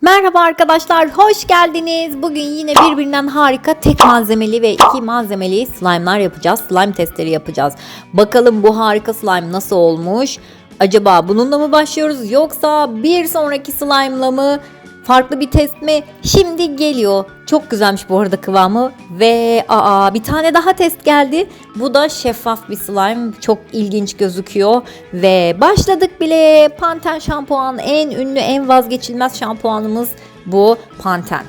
Merhaba arkadaşlar, hoş geldiniz. Bugün yine birbirinden harika tek malzemeli ve iki malzemeli slime'lar yapacağız. Slime testleri yapacağız. Bakalım bu harika slime nasıl olmuş? Acaba bununla mı başlıyoruz yoksa bir sonraki slime'la mı? Farklı bir test mi? Şimdi geliyor. Çok güzelmiş bu arada kıvamı. Ve aa bir tane daha test geldi. Bu da şeffaf bir slime. Çok ilginç gözüküyor. Ve başladık bile. Panten şampuan en ünlü en vazgeçilmez şampuanımız bu Panten.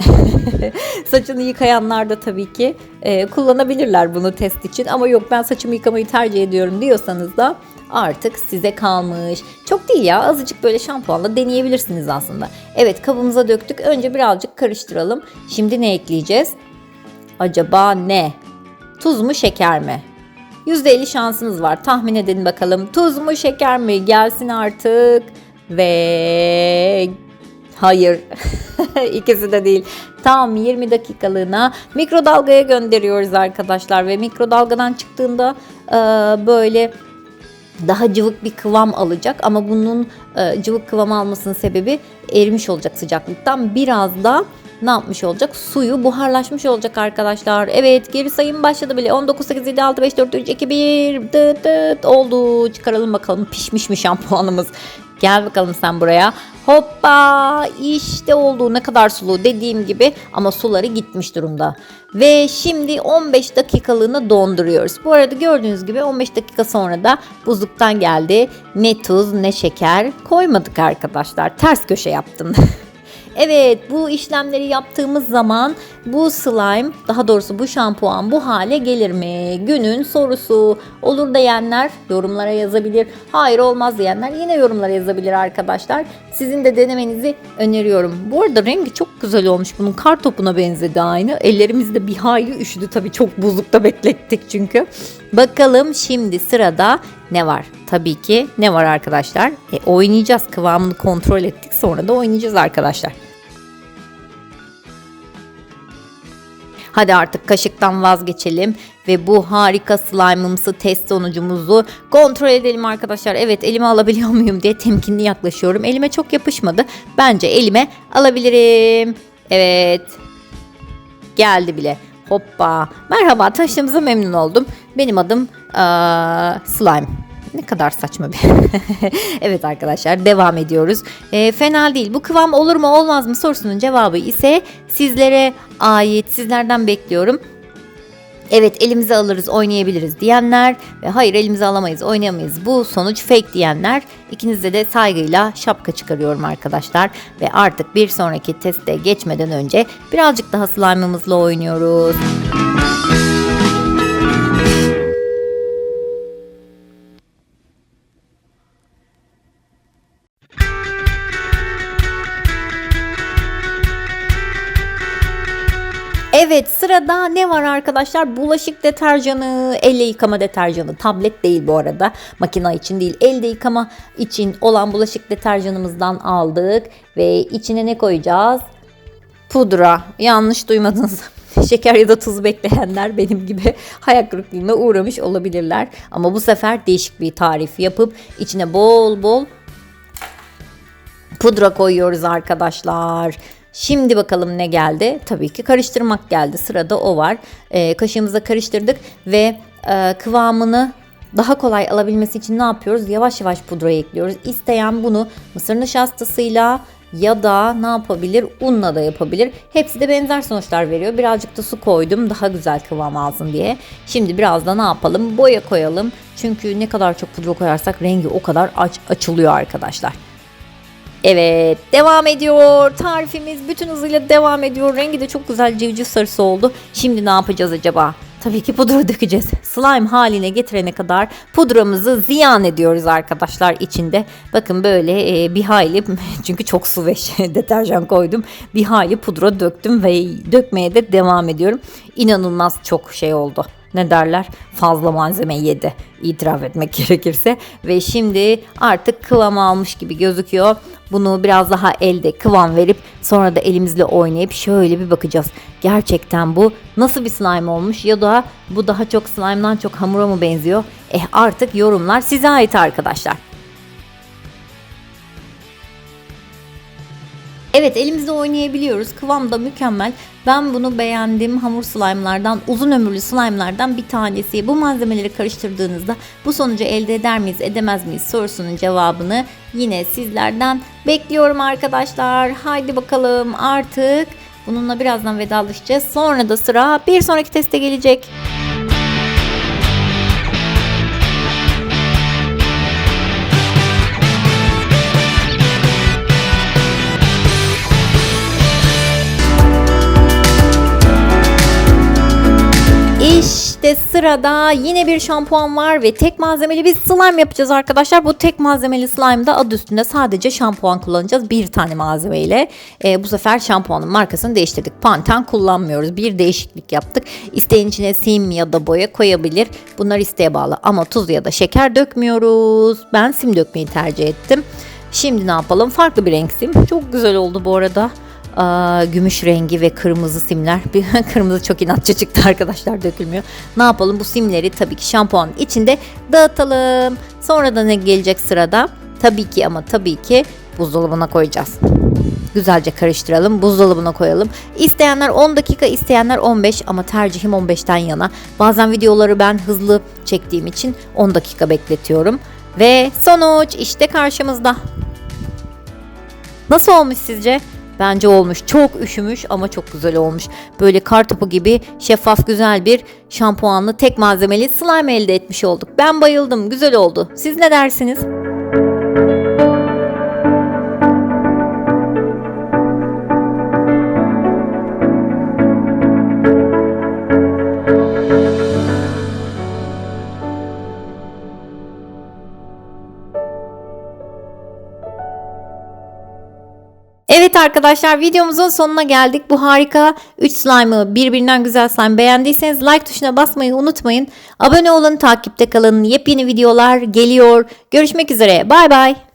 Saçını yıkayanlar da tabii ki e, kullanabilirler bunu test için ama yok ben saçımı yıkamayı tercih ediyorum diyorsanız da artık size kalmış. Çok değil ya azıcık böyle şampuanla deneyebilirsiniz aslında. Evet kabımıza döktük. Önce birazcık karıştıralım. Şimdi ne ekleyeceğiz? Acaba ne? Tuz mu şeker mi? %50 şansınız var. Tahmin edin bakalım. Tuz mu şeker mi? Gelsin artık. Ve hayır. İkisi de değil. Tam 20 dakikalığına mikrodalgaya gönderiyoruz arkadaşlar ve mikrodalgadan çıktığında böyle daha cıvık bir kıvam alacak ama bunun e, cıvık kıvam almasının sebebi erimiş olacak sıcaklıktan biraz da ne yapmış olacak? Suyu buharlaşmış olacak arkadaşlar. Evet geri sayım başladı bile. 19, 8, 7, 6, 5, 4, 3, 2, 1 dıt dıt oldu. Çıkaralım bakalım pişmiş mi şampuanımız. Gel bakalım sen buraya. Hoppa işte oldu ne kadar sulu dediğim gibi ama suları gitmiş durumda. Ve şimdi 15 dakikalığına donduruyoruz. Bu arada gördüğünüz gibi 15 dakika sonra da buzluktan geldi. Ne tuz ne şeker koymadık arkadaşlar. Ters köşe yaptım. Evet bu işlemleri yaptığımız zaman bu slime daha doğrusu bu şampuan bu hale gelir mi? Günün sorusu olur diyenler yorumlara yazabilir. Hayır olmaz diyenler yine yorumlara yazabilir arkadaşlar. Sizin de denemenizi öneriyorum. Bu arada rengi çok güzel olmuş. Bunun kar topuna benzedi aynı. Ellerimiz de bir hayli üşüdü tabii çok buzlukta beklettik çünkü. Bakalım şimdi sırada ne var? Tabii ki ne var arkadaşlar? E, oynayacağız. Kıvamını kontrol ettik. Sonra da oynayacağız arkadaşlar. Hadi artık kaşıktan vazgeçelim ve bu harika slime'ımsı test sonucumuzu kontrol edelim arkadaşlar. Evet elime alabiliyor muyum diye temkinli yaklaşıyorum. Elime çok yapışmadı. Bence elime alabilirim. Evet. Geldi bile. Hoppa. Merhaba tanıştığımıza memnun oldum. Benim adım aa, Slime. Ne kadar saçma bir. evet arkadaşlar devam ediyoruz. E, fena değil. Bu kıvam olur mu olmaz mı sorusunun cevabı ise sizlere ait. Sizlerden bekliyorum. Evet elimize alırız oynayabiliriz diyenler ve hayır elimize alamayız oynayamayız bu sonuç fake diyenler ikinize de saygıyla şapka çıkarıyorum arkadaşlar ve artık bir sonraki teste geçmeden önce birazcık daha slime'ımızla oynuyoruz. Evet sırada ne var arkadaşlar? Bulaşık deterjanı, elle yıkama deterjanı. Tablet değil bu arada. Makine için değil. Elde yıkama için olan bulaşık deterjanımızdan aldık. Ve içine ne koyacağız? Pudra. Yanlış duymadınız. Şeker ya da tuz bekleyenler benim gibi hayal kırıklığına uğramış olabilirler. Ama bu sefer değişik bir tarif yapıp içine bol bol pudra koyuyoruz arkadaşlar. Şimdi bakalım ne geldi? Tabii ki karıştırmak geldi. Sırada o var. Ee, kaşığımıza karıştırdık ve e, kıvamını daha kolay alabilmesi için ne yapıyoruz? Yavaş yavaş pudrayı ekliyoruz. İsteyen bunu mısır nişastasıyla ya da ne yapabilir? Unla da yapabilir. Hepsi de benzer sonuçlar veriyor. Birazcık da su koydum daha güzel kıvam alsın diye. Şimdi biraz da ne yapalım? Boya koyalım. Çünkü ne kadar çok pudra koyarsak rengi o kadar aç açılıyor arkadaşlar. Evet devam ediyor. Tarifimiz bütün hızıyla devam ediyor. Rengi de çok güzel civciv sarısı oldu. Şimdi ne yapacağız acaba? Tabii ki pudra dökeceğiz. Slime haline getirene kadar pudramızı ziyan ediyoruz arkadaşlar içinde. Bakın böyle e, bir hayli çünkü çok su ve şey, deterjan koydum. Bir hayli pudra döktüm ve dökmeye de devam ediyorum. İnanılmaz çok şey oldu ne derler fazla malzeme yedi itiraf etmek gerekirse ve şimdi artık kıvam almış gibi gözüküyor. Bunu biraz daha elde kıvam verip sonra da elimizle oynayıp şöyle bir bakacağız. Gerçekten bu nasıl bir slime olmuş ya da bu daha çok slime'dan çok hamura mı benziyor? Eh artık yorumlar size ait arkadaşlar. Evet elimizde oynayabiliyoruz. Kıvam da mükemmel. Ben bunu beğendim. Hamur slime'lardan, uzun ömürlü slime'lardan bir tanesi. Bu malzemeleri karıştırdığınızda bu sonucu elde eder miyiz, edemez miyiz sorusunun cevabını yine sizlerden bekliyorum arkadaşlar. Haydi bakalım artık bununla birazdan vedalaşacağız. Sonra da sıra bir sonraki teste gelecek. Sırada yine bir şampuan var ve tek malzemeli bir slime yapacağız arkadaşlar. Bu tek malzemeli slime'da adı üstünde sadece şampuan kullanacağız. Bir tane malzemeyle. Ee, bu sefer şampuanın markasını değiştirdik. Panten kullanmıyoruz. Bir değişiklik yaptık. İsteyen içine sim ya da boya koyabilir. Bunlar isteğe bağlı ama tuz ya da şeker dökmüyoruz. Ben sim dökmeyi tercih ettim. Şimdi ne yapalım? Farklı bir renk sim. Çok güzel oldu bu arada. Gümüş rengi ve kırmızı simler. Kırmızı çok inatçı çıktı arkadaşlar dökülmüyor. Ne yapalım bu simleri tabii ki şampuanın içinde dağıtalım. Sonra da ne gelecek sırada? Tabii ki ama tabii ki buzdolabına koyacağız. Güzelce karıştıralım, buzdolabına koyalım. İsteyenler 10 dakika, isteyenler 15 ama tercihim 15'ten yana. Bazen videoları ben hızlı çektiğim için 10 dakika bekletiyorum. Ve sonuç işte karşımızda. Nasıl olmuş sizce? Bence olmuş. Çok üşümüş ama çok güzel olmuş. Böyle kar topu gibi şeffaf güzel bir şampuanlı tek malzemeli slime elde etmiş olduk. Ben bayıldım. Güzel oldu. Siz ne dersiniz? Evet arkadaşlar videomuzun sonuna geldik. Bu harika 3 slime'ı birbirinden güzel slime beğendiyseniz like tuşuna basmayı unutmayın. Abone olun, takipte kalın. Yepyeni videolar geliyor. Görüşmek üzere. Bay bay.